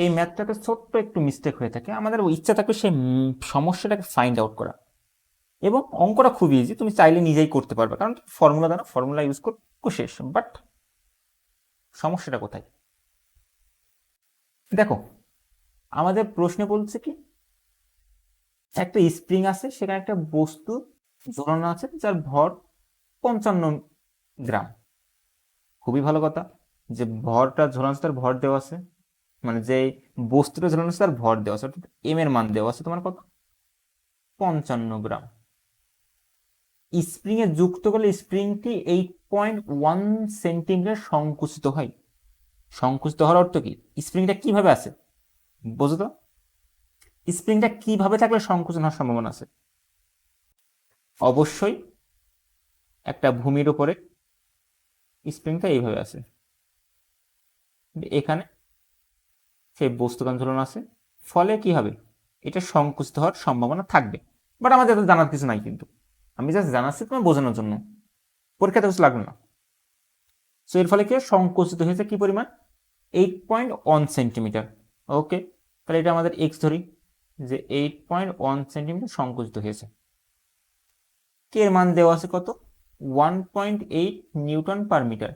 এই ম্যাথটাতে ছোট্ট একটু মিস্টেক হয়ে থাকে। আমাদের ইচ্ছা থাকবে সেই সমস্যাটাকে ফাইন্ড আউট করা। এবং অঙ্কটা খুব ইজি তুমি চাইলে নিজেই করতে পারবে। কারণ ফর্মুলা দ্বারা ফর্মুলা ইউজ করো শেষ। বাট সমস্যাটা কোথায়? দেখো, আমাদের প্রশ্নে বলছে কি, একটা স্প্রিং আছে, সেখানে একটা বস্তু ঝোলানো আছে, যার ভর পঞ্চান্ন গ্রাম। খুবই ভালো কথা যে ভরটা ঝোলানো তার ভর দেওয়া আছে। মানে যে বস্তুটা ঝোলানো তার ভর দেওয়া আছে, অর্থাৎ এম এর মান দেওয়া আছে তোমার কত? পঞ্চান্ন গ্রাম। স্প্রিং এ যুক্ত করলে স্প্রিংটি এইট পয়েন্ট ওয়ান সেন্টিমিটার সংকুচিত হয়। সংকুচিত হওয়ার অর্থ কি? স্প্রিংটা কীভাবে আছে? বোঝো তো? স্প্রিংটা কীভাবে থাকলে সংকুচন হওয়ার সম্ভাবনা আছে? অবশ্যই একটা ভূমির উপরে স্প্রিংটা এইভাবে আছে। এখানে সেই বস্তুকান ঝুলানো আছে। ফলে কি হবে? এটা সংকুচিত হওয়ার সম্ভাবনা থাকবে। বাট আমাদের এত জানার কিছু নাই কিন্তু। আমি জাস্ট জানাচ্ছি তোমার বোঝানোর জন্য। পরীক্ষাতে কিছু লাগবে না। সো এর ফলে কি? সংকুচিত হয়েছে কি পরিমাণ? Eight point one centimetre okay তাহলে এটা আমাদের এক্স ধরি, যে এইট পয়েন্ট ওয়ান সেন্টিমিটার সংকুচিত হয়েছে। কে এর মান দেওয়া আছে কত? One point eight newton per metre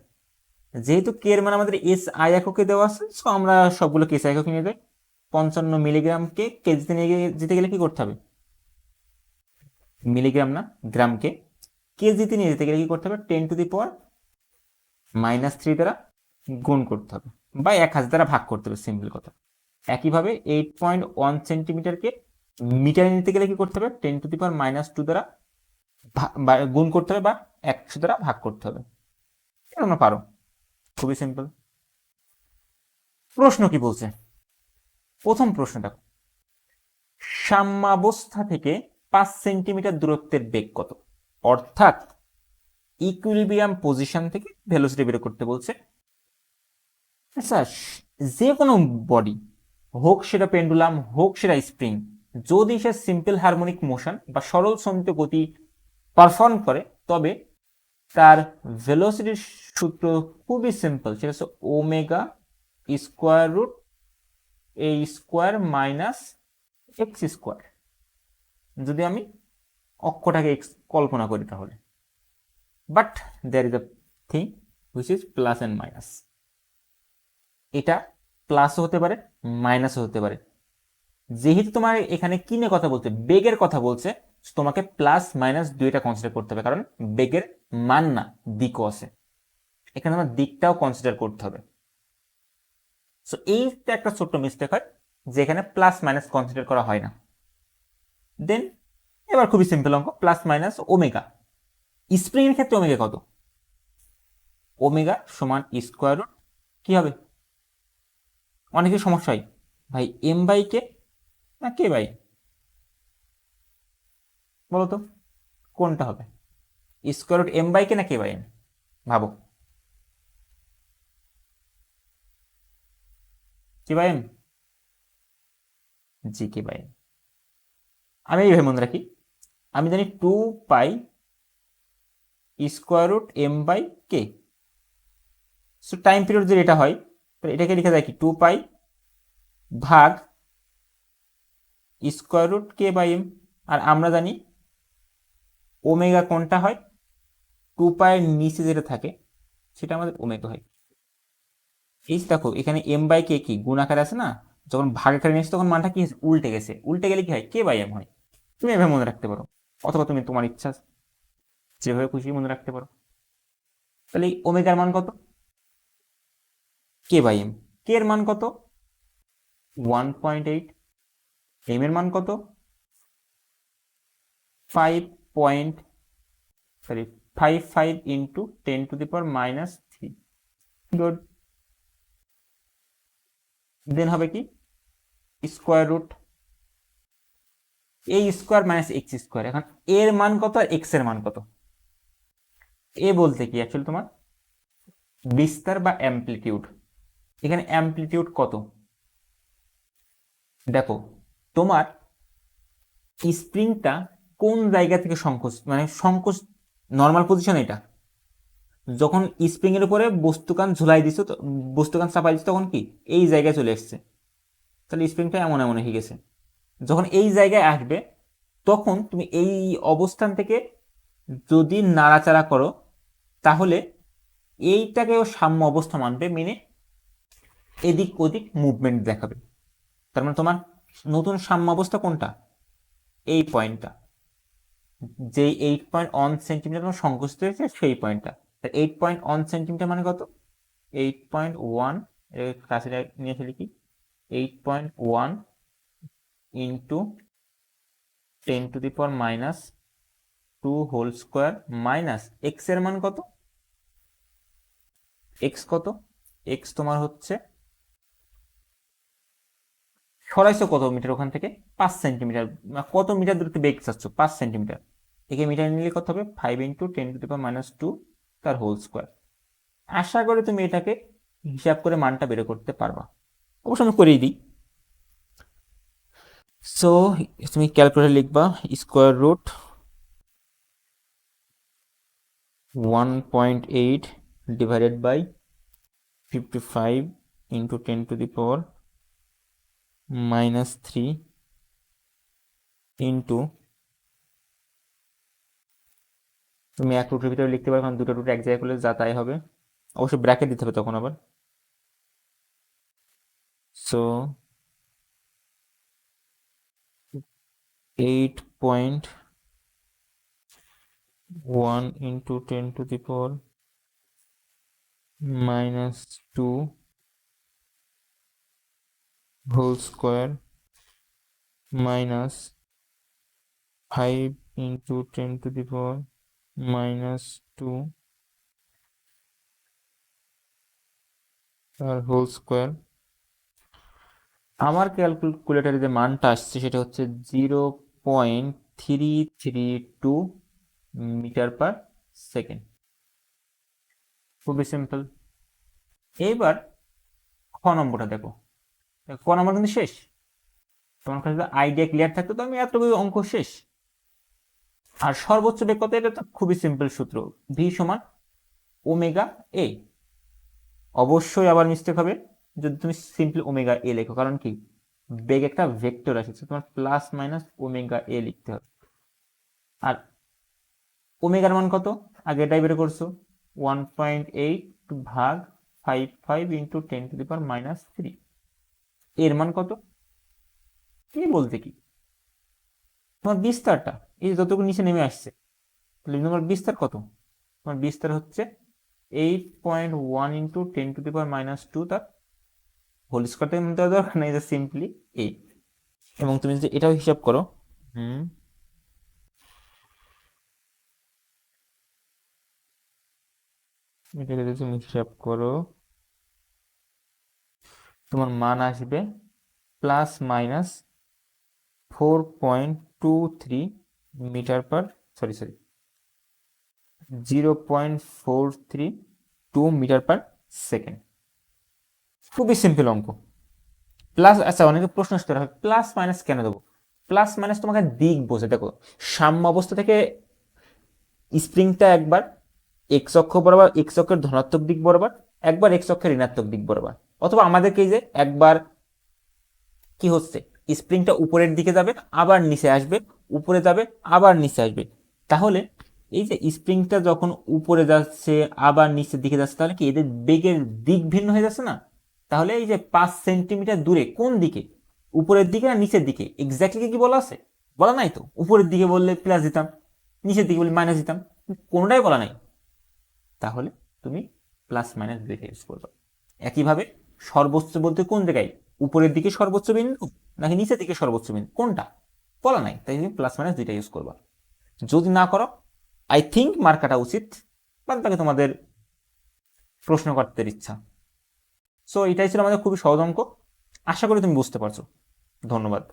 যেহেতু কে এর মান আমাদের এস আই এককে দেওয়া আছে সো আমরা সবগুলো কেস একক নিয়ে যাই। পঞ্চান্ন মিলিগ্রামকে কেজিতে নিয়ে যেতে গেলে কি করতে হবে? মিলিগ্রাম না গ্রামকে কেজিতে নিয়ে যেতে গেলে কি করতে হবে? Ten to the power minus three দ্বারা গুণ করতে হবে। বা এক হাজার দ্বারা ভাগ করতে হবে সিম্পল কথা। একইভাবে এইট পয়েন্ট ওয়ান সেন্টিমিটারকে মিটারে নিতে গেলে কি করতে হবে? Ten to the power minus two দ্বারা গুণ করতে হবে বা একশো দ্বারা ভাগ করতে হবে। এটা পারো। খুবই সিম্পল প্রশ্ন কি বলছে? প্রথম প্রশ্ন দেখো। সাম্যাবস্থা থেকে পাঁচ সেন্টিমিটার দূরত্বের বেগ কত? অর্থাৎ ইকুইলিব্রিয়াম পজিশন থেকে ভেলোসিটি বের করতে বলছে। আচ্ছা যে কোনো বডি হোক সেটা পেন্ডুলাম হোক সেটা স্প্রিং যদি সে সিম্পল হারমোনিক মোশন বা সরল সমিত গতি পারফর্ম করে, তবে তার ভেলোসিটির সূত্র খুবই সিম্পল সেটা হচ্ছে omega square root A square minus X square যদি আমি অক্ষটাকে এক্স কল্পনা করি তাহলে। But there is a thing which is plus and minus এটা প্লাসও হতে পারে মাইনাসও হতে পারে। যেহেতু তোমার এখানে কি নিয়ে কথা বলছে, বেগের কথা বলছে তোমাকে প্লাস মাইনাস দুইটা কনসিডার করতে হবে, কারণ বেগের মান না, দিকও আছে। এখানে আমার দিকটাও কনসিডার করতে হবে। সো এইটা একটা ছোট্ট মিস্টেক হয় যেখানে প্লাস মাইনাস কনসিডার করা হয় না। দেন এবার খুবই সিম্পল অঙ্ক প্লাস মাইনাস ওমেগা স্প্রিং এর ক্ষেত্রে ওমেগা কত? ওমেগা সমান স্কোয়ার রুট কি হবে? অনেকের সমস্যা হয়। ভাই এম বাই কে না কে বাই বলো তো কোনটা হবে? Square root M by K না কে বাই এম ভাবো। কে বাই এম জি কে বাই এম আমি এইভাবে মনে রাখি, আমি জানি two pi square root M by K so time period যদি এটা হয়, তাহলে এটাকে লেখা যায় কি? টু পাই ভাগ square root K by M আর আমরা জানি ওমেগা কোনটা হয়? টু পায়ের নিচে যেটা থাকে, সেটা আমাদের ওমেগা হয়। এই দেখো, এখানে এম বাই কে কি? গুণ আকারে আছে না? যখন ভাগ আকারে নিয়েছে তখন মানটা কি উল্টে গেছে। উল্টে গেলে কি হয়? কে বাই এম হয়। তুমি এভাবে মনে রাখতে পারো। অথবা তুমি তোমার ইচ্ছা যেভাবে খুশি মনে রাখতে পারো। তাহলে এই ওমেগার মান কত? কে বাই এম কে এর মান কত? ওয়ান পয়েন্ট এইট এম এর মান কত? Five point sorry five five into ten to the power minus three good then হবে কি? Square root A square minus X square এখন এর মান কত আর এক্সের মান কত? এ বলতে কি অ্যাকচুয়ালি তোমার? বিস্তার বা অ্যাম্পলিটিউড এখানে অ্যাম্পলিটিউড কত? দেখো, তোমার স্প্রিংটা কোন জায়গা থেকে সংকোচ মানে সংকোচ নর্মাল পজিশন এটা? যখন স্প্রিং এর উপরে বস্তুকান ঝুলাই দিছো বস্তুকান চাপাই দিছো তখন কি? এই জায়গায় চলে এসছে। তাহলে স্প্রিংটা এমন এমন হয়ে গেছে। যখন এই জায়গায় আসবে, তখন তুমি এই অবস্থান থেকে যদি নাড়াচাড়া করো, তাহলে এইটাকেও সাম্য অবস্থা মানবে, মেনে এদিক ওদিক মুভমেন্ট দেখাবে। তার মানে তোমার নতুন সাম্য অবস্থা কোনটা? এই পয়েন্টটা যে এইট পয়েন্ট ওয়ান সেন্টিমিটার তোমার সংকুচিত হয়েছে, সেই পয়েন্টটা এইট পয়েন্ট ওয়ান সেন্টিমিটার মানে কত? এইট পয়েন্ট ওয়ান কাছে নিয়ে আসলে কি eight point one into ten to the power minus two whole square minus এক্সের মান কত? এক্স কত? এক্স তোমার হচ্ছে সরাইছো কত মিটার ওখান থেকে? পাঁচ সেন্টিমিটার কত মিটার দূরত্বে বেগ চাচ্ছ? পাঁচ সেন্টিমিটার একে মিটার নিলে কত হবে? Five into ten to power minus two তার হোল স্কোয়ার আশা করে তুমি এটাকে হিসাব করে মানটা বের করতে পারবা। অবশ্য আমি করেই দিই। সো তুমি ক্যালকুলেটার লিখবা square root one point eight divided by fifty five into ten to the power minus three into তুমি এক রুটের ভিতরে লিখতে পারো, কারণ দুটো রুট এক জায়গায় করলে যা তাই হবে। অবশ্যই ব্র্যাকেট দিতে হবে তখন আবার। So eight point one into ten to the power minus two whole square minus five into ten to the power minus two তার হোল স্কোয়ার। আমার ক্যালকুলেটারে যে মানটা আসছে সেটা হচ্ছে zero point three three two metre per second. খুবই simple. এইবার খ নম্বরটা দেখো। ক নম্বর কিন্তু শেষ। তোমার কাছে আইডিয়া ক্লিয়ার থাকতো, তো আমি এতটুকু অঙ্ক শেষ। আর সর্বোচ্চ বেগ কত এটা তো খুবই সিম্পল সূত্র। ভি সমান ওমেগা এ অবশ্যই আবার মিস্টেক হবে। যদি তুমি সিম্পল ওমেগা এ লেখো, কারণ কি? বেগ একটা ভেক্টর আছে তোমার প্লাস মাইনাস ওমেগা এ লিখতে হবে। আর ওমেগার মান কত? আগে এটাই বের করছ। ওয়ান পয়েন্ট এইট ভাগ five five into ten to the power minus three এর মান কত? কি বলতে কি? তোমার বিস্তারটা। এই যে যতটুকু নিচে নেমে আসছে, তাহলে তোমার বিস্তার কত? তোমার বিস্তার হচ্ছে eight point one into ten to the power minus two তার হোল স্কোয়ারটা মধ্যে দরকার নেই যে সিম্পলি এইট এবং তুমি যদি এটাও হিসাব করো, হুম এটা যদি তুমি হিসাব করো, তোমার মান আসবে plus minus four point two three metre per, sorry sorry zero point four three two metre per second. খুবই সিম্পল অঙ্ক। প্লাস আচ্ছা অনেকে প্রশ্ন আসতে হবে প্লাস মাইনাস কেন দেবো? প্লাস মাইনাস তোমাকে দিক বোঝে। দেখো, সাম্য অবস্থা থেকে স্প্রিংটা একবার এক্স অক্ষ বরাবর এক্স অক্ষের ধনাত্মক দিক বরাবর, একবার এক্স অক্ষের ঋণাত্মক দিক বরাবর। অথবা আমাদেরকে যে একবার কি হচ্ছে? স্প্রিংটা উপরের দিকে যাবে, আবার নিচে আসবে, উপরে যাবে, আবার নিচে আসবে। তাহলে এই যে স্প্রিংটা যখন উপরে যাচ্ছে, আবার নিচের দিকে যাচ্ছে, তাহলে কি এদের বেগের দিক ভিন্ন হয়ে যাচ্ছে না? তাহলে এই যে পাঁচ সেন্টিমিটার দূরে কোন দিকে? উপরের দিকে না নিচের দিকে? এক্স্যাক্টলি কি বলা আছে? বলা নাই তো। উপরের দিকে বললে প্লাস দিতাম, নিচের দিকে বললে মাইনাস দিতাম, কোনোটাই বলা নাই। তাহলে তুমি প্লাস মাইনাস দুইটা ইউজ করবে। একইভাবে সর্বোচ্চ বলতে কোন জায়গায়? উপরের দিকে সর্বোচ্চ বিন্দু? নাকি নিচে থেকে সর্বোচ্চ বিন্দু কোনটা? বলা নাই, তাই তুমি প্লাস মাইনাস দুইটা ইউজ করবা। যদি না করো আই থিঙ্ক মার কাটা উচিত বাদ তাকে তোমাদের প্রশ্ন করতে ইচ্ছা। সো এটাই ছিল আমাদের খুবই সহজ অঙ্ক। আশা করি তুমি বুঝতে পারছ। ধন্যবাদ।